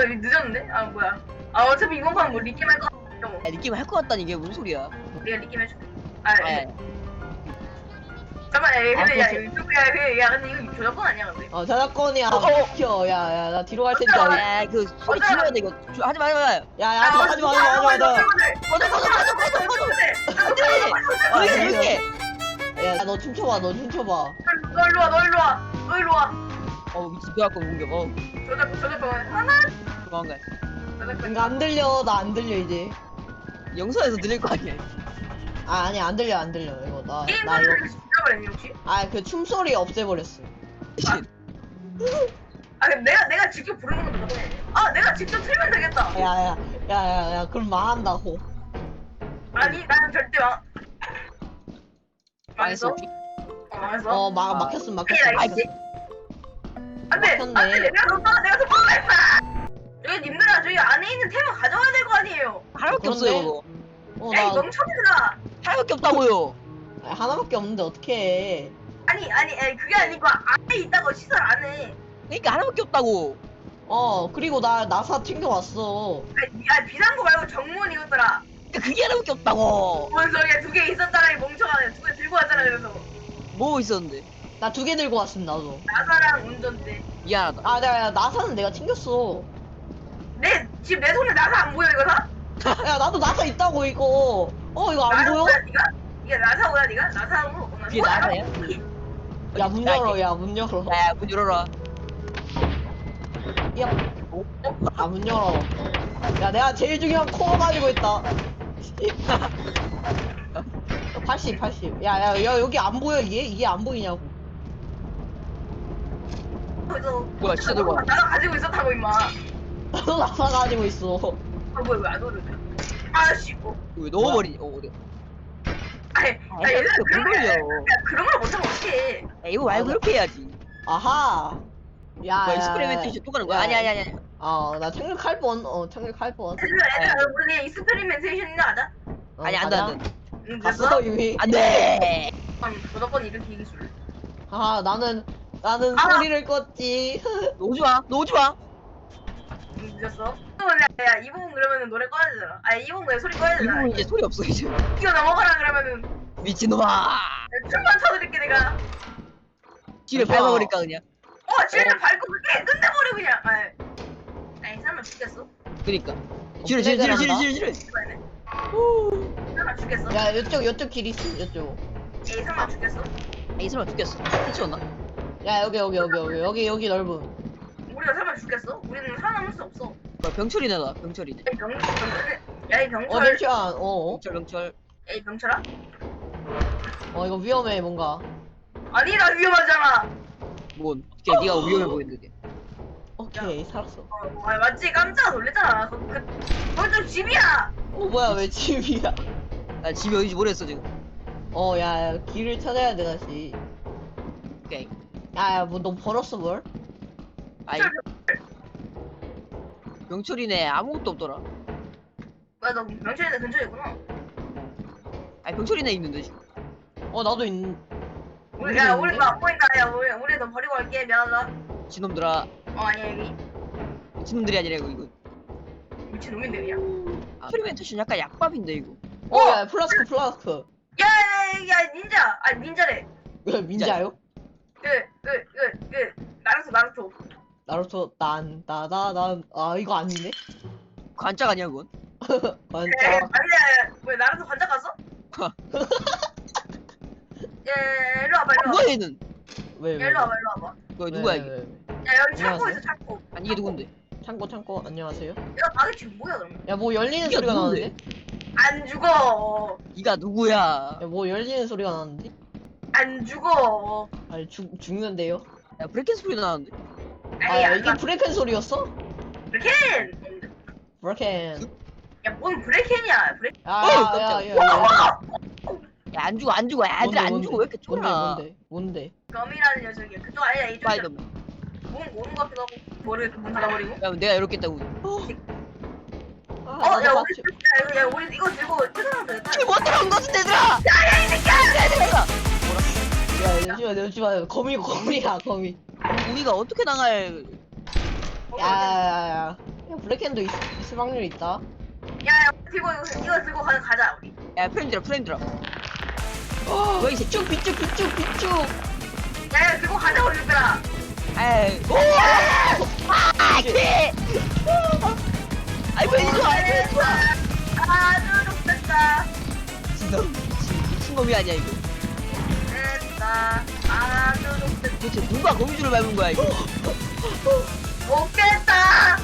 이거 늦었는데? 아 뭐야. 아 어차피 이번 판뭐 리게임 할거 같아 야 느낌 할것 같다니 이게 무슨 소리야. 내가 리게임 해줄게. 아 아, 잠깐만 야 근데 아, 야 유튜브 야, 그, 야 근데 이거 저작권 아니야 근데? 어 저작권이야. 어, 어. 켜. 야야 나 뒤로 갈 테니까. 야, 그 소리 질러야 돼 이거. 조- 하지 마 하지 마. 야야 하지 마 하지 마 하지 마 하지마 꺼져 꺼져 꺼져 꺼져 꺼져 안 돼 아, 왜 네. 이렇게. 야너 춤춰봐 너 춤춰봐. 너 일로 와 너 일로 와 너 일로 와 어 미친 뼈갖고 공격. 어. 저작 저작권. 하나! 도망가. 저작권. 그러니까 안 들려. 나 안 들려 이제. 영상에서 들릴 거 아니야. 아 아니 안 들려 안 들려. 이거 나 게임 나 이거 소리를 죽여버렸니 혹시? 아 그 춤소리 없애버렸어. 아 근데 내가 내가 직접 부르는 것도 못해 아 내가 직접 틀면 되겠다. 야야 야야야 그럼 망한다고. 아니 나는 절대 망 망했어? 망했어. 어 망했어? 어 막, 아. 막혔음 아니 막혔음 알겠지? 안돼 막혔네. 안돼 내가 더 내가 더 빨라 여기 님들아 저기 안에 있는 템을 가져와야 될 거 아니에요? 하나밖에 없어요 그런데? 이거. 야이 어나 멍청이들아. 하나밖에 없다고요. 하나밖에 없는데 어떡해. 아니 아니 아니 그게 아니고 안에 있다고 시설 안에. 그러니까 하나밖에 없다고. 어 그리고 나 나사 챙겨왔어. 아니 아, 비상구 말고 정문 이것들아 그러니까 그게 하나밖에 없다고. 뭔 소리야 두 개 있었잖아 이 멍청아 두 개 들고 왔잖아 그래서. 뭐 있었는데 나 두 개 들고 왔음 나도 나사랑 운전대 미안하다 아 내가 나사는 내가 챙겼어 내 지금 내 손에 나사 안 보여 이거 다? 야 나도 나사 있다고 이거 어 이거 안 나사 보여? 뭐야 니가? 이게 나사 뭐야 니가? 나사로 어, 나 그게? 나사야? 야 문 열어 야 문 열어 야 문 열어라 야문 열어 야 내가 제일 중요한 코어 가지고 있다 80 80 야 야 야, 여기 안 보여 이게 이게 안 보이냐고 그래서 뭐야, 진짜 들고 와. 나가 가지고 있었다고 임마. 나도 나사 가지고 있어. 아 뭐야 왜안 오르네 아씨 어왜 넣어버리니 어 어디? 아니 아, 야 얘들 이렇게 그런 물 거. 야, 그런 걸 못하면 어떡해. 야 이거 말고 이렇게 해야지. 아하. 야 뭐야 야, 익스페리멘테이션 또 가는 거야? 야, 아니 아니 아니 아니. 어나 착륙할 뻔 어 착륙할 뻔. 그래서 얘들아 우리 그냥 익스페리멘테이션이나 하자 어, 아니 안돼 가자. 안돼. 응 갔어? 이미? 안돼! 그럼 무조건 이렇게 기술 아 나는 나는 아! 소리를 껐지. 마응 늦었어? 그러면 야, 야 이분 그러면은 노래 꺼야 되잖아. 아니 이분 그냥 소리 꺼야 되잖아 이거 이제. 소리 없어 이제. 이거 넘어가라 그러면은. 미친놈아. 야, 춤만 춰드릴게 내가. 뒤를 좋아. 밟아버릴까 그냥. 어 쥐를 밟고 그렇게 끝내버려 그냥. 아이 아니 사람 죽겠어? 그니까. 지르 지르 지르 지르 지르 지르 씨발네. 사람 죽겠어? 야 이쪽 이쪽 길 있어 이쪽. 에이 사람 죽겠어? 이 사람 죽겠어. 해치웠나? 야 여기 여기 여기 여기 여기 여기 넓은. 우리가 사람 죽겠어? 우리는 살아남을 수 없어. 뭐야 병철이네 나 병철이네 야 이 병, 병철 야이 병철. 어 잠시만 어어. 병철 병철. 야 이 병철아? 어, 이거 위험해 뭔가. 아니 나 위험하잖아. 뭔? 걔 네가 위험해 보이는데 오케이 살았어. 어, 아 맞지? 깜짝 놀랬잖아. 그, 그, 그건 집이야. 어 뭐야 왜 집이야? 나 집이 어딘지 모르겠어 지금. 어야 길을 찾아야 돼 다시. 오케이 야야 뭐 너 벌었어 뭘? 아이 병철이네 아무것도 없더라 뭐야 너 병철이네 근처에 있구나 아니 병철이네 있는데 지금 어 나도 있 우리 야 우리 너 안 보인다 야 우리 우리 너 버리고 갈게 미안하다 진놈들아 어 아니야 여기 진놈들이 아니라 이거 이거 미친놈인데 그냥 아, 프리멘테이션 약간 약밥인데 이거 어 야 플라스크 플라스크 야야야 닌자 아 닌자래 왜 민자요? 그그그그 나루토 나루토 나루토 딴따다단 아 이거 아닌데? 관짝 아니야 그건? 에 반짝 아니야 왜 나루토 관자 갔어? 예 일로 와봐 아, 일로 와봐 뭐야 얘는 왜 야, 왜? 일로 와봐 일로 와봐 그거 왜, 누구야 왜, 이게 왜, 왜. 야 여기 창고 안녕하세요. 있어 창고 아니 이게 누군데 창고 창고 안녕하세요 야 바게트 뭐야 그럼 야 뭐 열리는 이게 소리가 누군데? 나는데? 안 죽어 네가 누구야 야 뭐 열리는 소리가 나는데? 안 죽어. 아니 죽, 죽는데요? 야 브레이킹 소리 나는데. 아니 아 안 이게 브레이큰 소리였어? 브레켄! 브레이큰 야뭔 브레켄이야 브레 어, 깜짝이야. 야야야. 야 안 죽어 안 죽어. 야 애들 안 죽어. 왜 이렇게 뭔데 쫄아? 뭔데 뭔데? 검이라는 녀석이야. 그쪽 아니야 이쪽이야. 스파이더맨. 문 오는 것 같기도 하고 머리에 문 닫아버리고? 야 내가 이렇게 했다고. 아, 어 야 나도 우리 야, 이거- 야 우리 이거 들고 퇴근하면 되겠다 뭐 들어온 것은 얘들아? 야야 이 새끼야 야 잠시만 잠시만 거미 거미야 거미 우리가 어떻게 당할 야야야야 야, 블랙핸드 있, 있을 확률 있다 야 야 들고 이거, 이거 들고 가, 가자 우리 야 프레임 들어 프레임 들어 어 이제 쭉 비쭉 비쭉 비쭉 야 야 들고 가자 우리 얘들아 에이 오! 아! 개! 아이고 이거 아이고 이거 아주 좋겠다 진짜 미친 미친놈이 아니야 이거 아주 좋겠다 도대체 누가 거미줄을 밟은 거야 이거? 못겠다.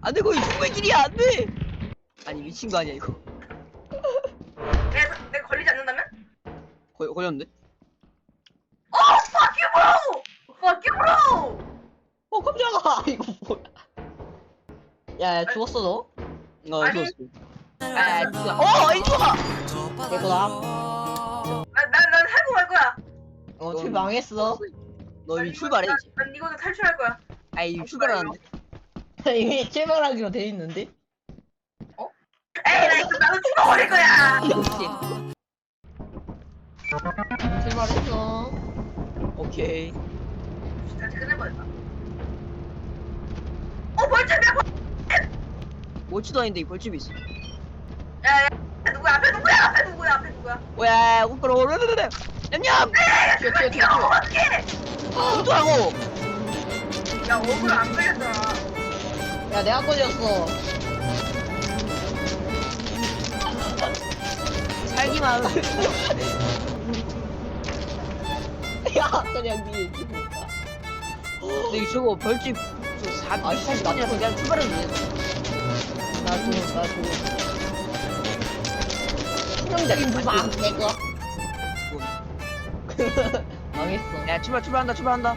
안돼 거기 죽을 길이야 안돼! 아니 미친 거 아니야 이거? 내가, 내가 걸리지 않는다면? 걸, 걸렸는데? 어 fuck you bro! fuck you bro! 어 깜짝아! 이거 뭐야? 야 야 죽었어 너? 어 아니. 좋았어. 아 누가 어. 이거가 개구나 난난 살고 갈 거야 어출 망했어. 너난 이미 출발해 난- 이제. 난 이거도 탈출할 거야. 아이 이미 출발하는데? 이미 출발하기로 돼 있는데? 에이 나 이거 나도 죽어버릴 거야. 역시 출발했어. 오케이. 다시 끝내버렸다. 어 벌점이야 벌- 멀지도 않은데 이 벌집이 있어? 야 야 누구야? 앞에 누구야? 앞에 왜? 우프로 르르르. 냠냠 튀어 튀어 튀어 튀어 우두하고! 야 얼굴 안 걸렸잖아. 야 내가 걸렸어. 살기만 야 그냥 니 근데 저거 벌집 4 8 0이라서 그냥 출발을 위해서 나도 나도. 신경적인 부방 내거. 망했어. 야 출발 출발한다 출발한다.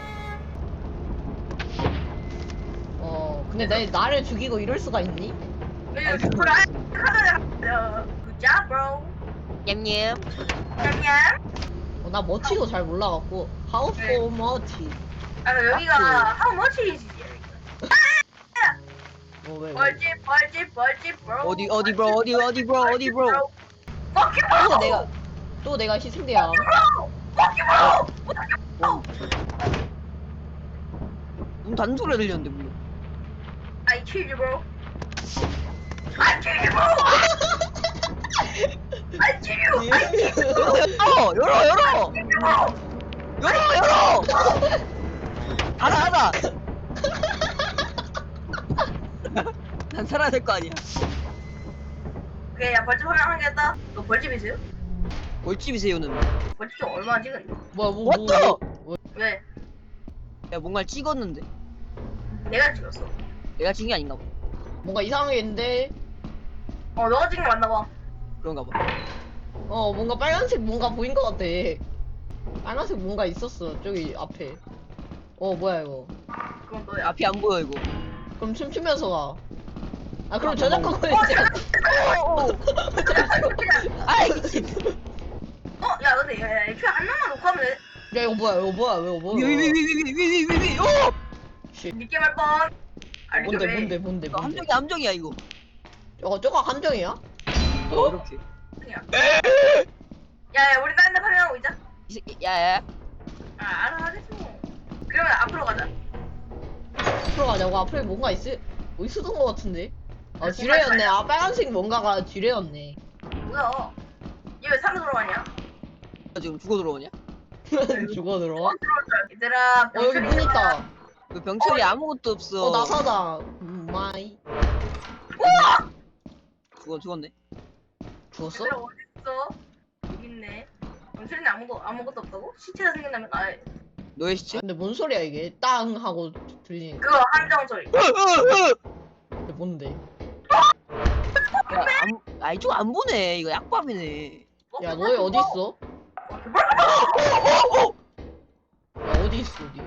어 근데 내 나를 죽이고 이럴 수가 있니? bro. 냠냠. 냠냠. 어, 나 머치도 잘 몰라갖고. How 네. so much? 아 여기가 how much? is 뭐왜 왜? 벌집 벌집 벌집 bro. 어디 어디 bro? 어디 어디 bro? 어디 bro 또 bro 내가 또 내가 희생돼야 문 닫는 소리가 들렸는데 문이 I kill you bro I kill you bro I kill you I kill you 열어 열어 열어 bro 열어 열어 닫아 닫아 난 살아야 될 거 아니야 오케이 야 벌집 했다. 너 벌집 있어요? 벌집이세요는 벌집 좀 얼마나 찍었니? 뭐야 뭐 What the? 뭐, 왜? 야 뭔가를 찍었는데. 내가 찍었어. 내가 찍은 게 아닌가 봐. 뭔가 이상하겠는데? 어 너가 찍은 게 맞나 봐. 그런가 봐. 어 뭔가 빨간색 뭔가 보인 것 같아. 빨간색 뭔가 있었어 저기 앞에. 어 뭐야 이거? 그건 너야 앞이 안 보여 이거. 그럼 춤추면서 가 아 그럼 아, 저작권 어. 걸리지 아이 미친 어? 야 근데 야, 야, 애초에 한 명만 놓고 하면 돼 야 이거 뭐야 이거 뭐야 이거 뭐야 위위위위위위위위 오! 씨. 믿게 말 뻔. 아니 뭔데 왜? 뭔데 뭔데 이거 뭔데 함정이 함정이야 이거 저거 저거 함정이야? 어 이렇게. 야야 우리 다른 데 파밍하고 있자. 이 새끼 야야 아 알아 하겠어. 그러면 앞으로 가자. 앞으로 가자고 앞에 뭔가 있을 뭐 있었던 것 같은데 아 아, 지뢰였네 아 빨간색 뭔가가 지뢰였네 뭐야? 얘왜 살아 돌아가냐? 지금 죽어 들어오냐? 죽어 들어와? 얘들아 어 여기 문 있다 그 병철이 아무것도 없어 어 나사다 음, 마이 죽어 죽었네 죽었어? 얘들아 어디 있어? 여기 있네. 영철이는 아무거 아무것도 없다고? 시체가 생긴다면 아 너의 아, 시체? 근데 뭔 소리야 이게 땅 하고 들리는 그거 함정 소리. 어, 뭔데 안, 아 이쪽 안 보네 이거 약밥이네 야 너희 어디 있어? 야 어디 있어 어디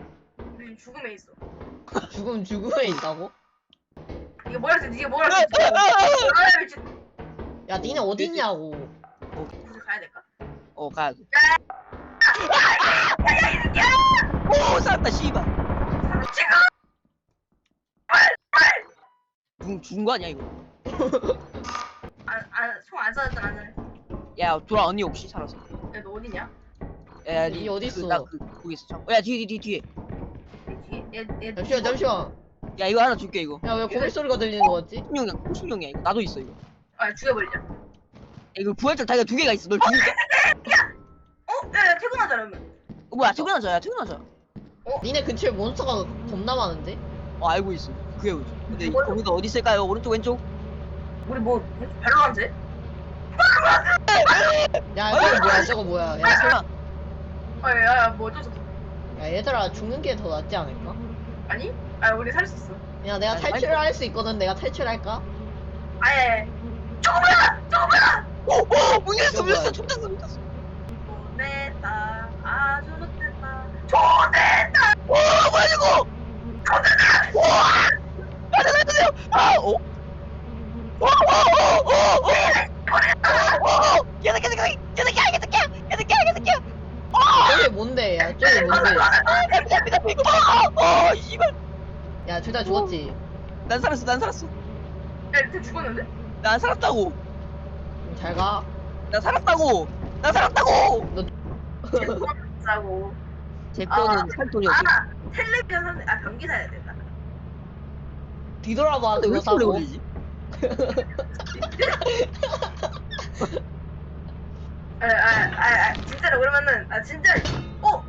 우리 죽음에 있어. 죽음 죽음에 있다고? 이게 뭐라 했지? 이게 뭐라 했지? 아 미친. 야 니네 어디 있냐고 굳이 가야 될까? 어 가야 돼! 오 살았다 씨발 지금 죽은, 거 아니야 이거 총안 쏴졌잖아 안전에. 야 돌아 언니 혹시 살았어 야너 어디냐? 야, 이 어디 있어? 나 그, 거기 있어 잠깐 야 뒤에 뒤에 뒤에 뒤에 얘 얘 잠시만 잠시만 야 이거 하나 줄게 이거 야 왜 고개 소리가 들리는 거 같지? 충룡이야 충룡이야 이거 나도 있어 이거 야, 아 죽여버리자. 이거 부활절 다이가 두 개가 있어 널 죽일까? 어? 야야 퇴근하자 그러면. 어, 뭐야 퇴근하자 야 퇴근하자 니네 근처에 몬스터가 겁나 많은데? 어 알고 있어 그게 뭐지 근데? 거기가 어디 있을까요 오른쪽 왼쪽 우리 뭐 발로란지? 야 저거 뭐야 저거 뭐야 야, 야 설마 아야야 뭐 어쩌서? 야 얘들아 죽는 게 더 낫지 않을까? 아니? 아 우리 살 수 있어. 야 내가 아니, 탈출을 할 수 있거든 내가 탈출할까? 아예. 저거 뭐야? 저거 뭐야? 오 오 문 열렸어 문 뭐야? 열렸어 문 닫았어 문 닫았어 좋됐다. 아주 좋됐다. 좋됐다. 오 뭐야 이거 우와 아 잠깐만요 아 오? 오오오오오 계속 계속 계속 계속 야 계속 야 계속 야 계속 야 저게 뭔데 야 저게 뭔데? 어어어 이발 야 둘 다 죽었지? 난 살았어 난 살았어. 야쟤 죽었는데? 난 살았다고. 잘가. 나 살았다고. 나 살았다고. 짜고. 제 거는 살 돈이 없어. 아 텔레비전 선- 아 변기 사야 된다. 뒤돌아봐 왜 그거 이렇게 사고 아아아 아, 진짜로 그러면은 아 진짜. 어?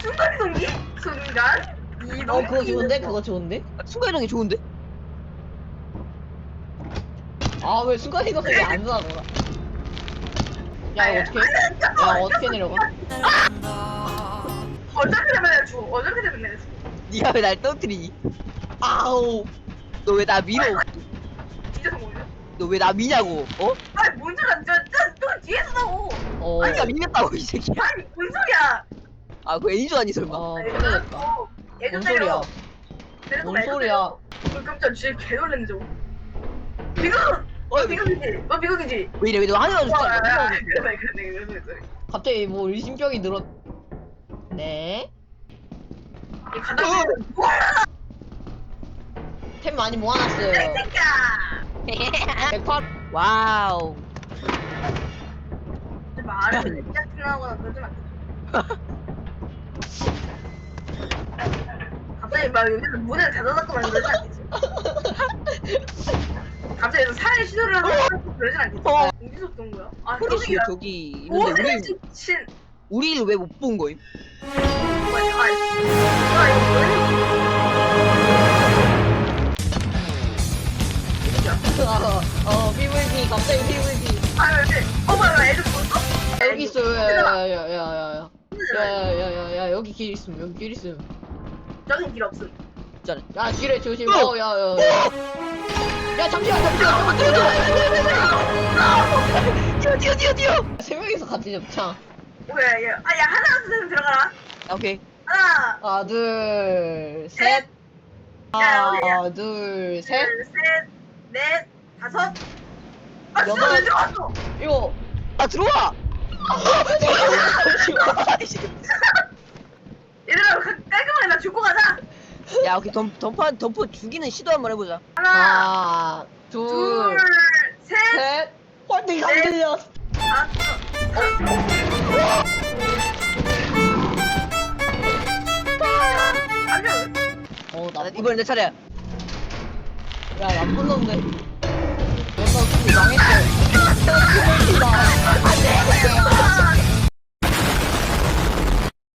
순간 이동기? 순간 이동. 어 그거 좋은데 그거 좋은데? 순간이동이 좋은데? 아 왜 순간이동이 안 나더라 야 이거 어떻게 야 어떻게 내려가? 어차피 되면 내가 죽어. 어차피 되면 내가 죽어. 네가 왜 날 떨어뜨리니? 아우 너 왜 나 밀어? 너 왜 나 미냐고? 어? 아니 뭔 소리야? 진짜 진짜 또 뒤에서 나고. 어, 아니 나 밀겠다고 이 새끼야 아니 뭔 소리야? 아 그거 애인 줄 아니 설마 어 아니, 큰일났다 어, 얘좀 뭔 소리야 내려. 뭔 소리야 내려. 어, 깜짝 진짜 개 놀랐네 저거. 비극! 어, 너 비극이지? 너 비극이지? 왜 이래 왜너 하늘가 와, 야, 야? 그래 그래 그래 그래 그래. 갑자기 뭐 의심병이 늘었 네? 이 가다 템 많이 모아놨어요 새끼야! 108 와우 말을 진짜 티나거나 그러지 마. 갑자기 막 여기서 문을 닫아닫고 막 그러지 않겠지? 갑자기 여기서 살해 시도를 하고 그러진 않겠지? 어. 어디서 본 거야? 아, 호리씨 저기야. 저기 있는데 오늘 우리 친 우리를 왜 못 본 거임? 아, 아 이거 뭐야? 어, 어 PVP 갑자기 PVP 아, 왜? 어, 뭐야? 애들 봤어? 여기 있어 야 야 야 야 야 야 야 야 야 야 여기 길 있음 여기 길 있음 저긴 길 없음. 있잖아 야 길에 조심 어! 어야야 야 야 잠시만 잠시만 잠시만 뛰어 뛰어 뛰어 뛰어 세 명이서 같이 접창 뭐야, 얘. 아, 야, 하나, 둘, 셋 들어가라. 아, 오케이 하나, 하나 둘셋 하나 둘 셋 둘, 셋, 넷, 다섯. 아, 진짜 여덟. 왜 들어왔어? 이거 아 들어와 얘들아, 가- 깔끔하게 나 죽고 가자. 야 오케이 덤, 덤판 덤프 죽이는 시도 한번 해보자 하나, 하나 둘, 둘 셋, 셋 헐, 내가 안 넷. 들려 다섯. 어 아, 나쁜 이번엔 내 차례야 야, 나쁜 놈네. 내가 그 망했어. 안 돼!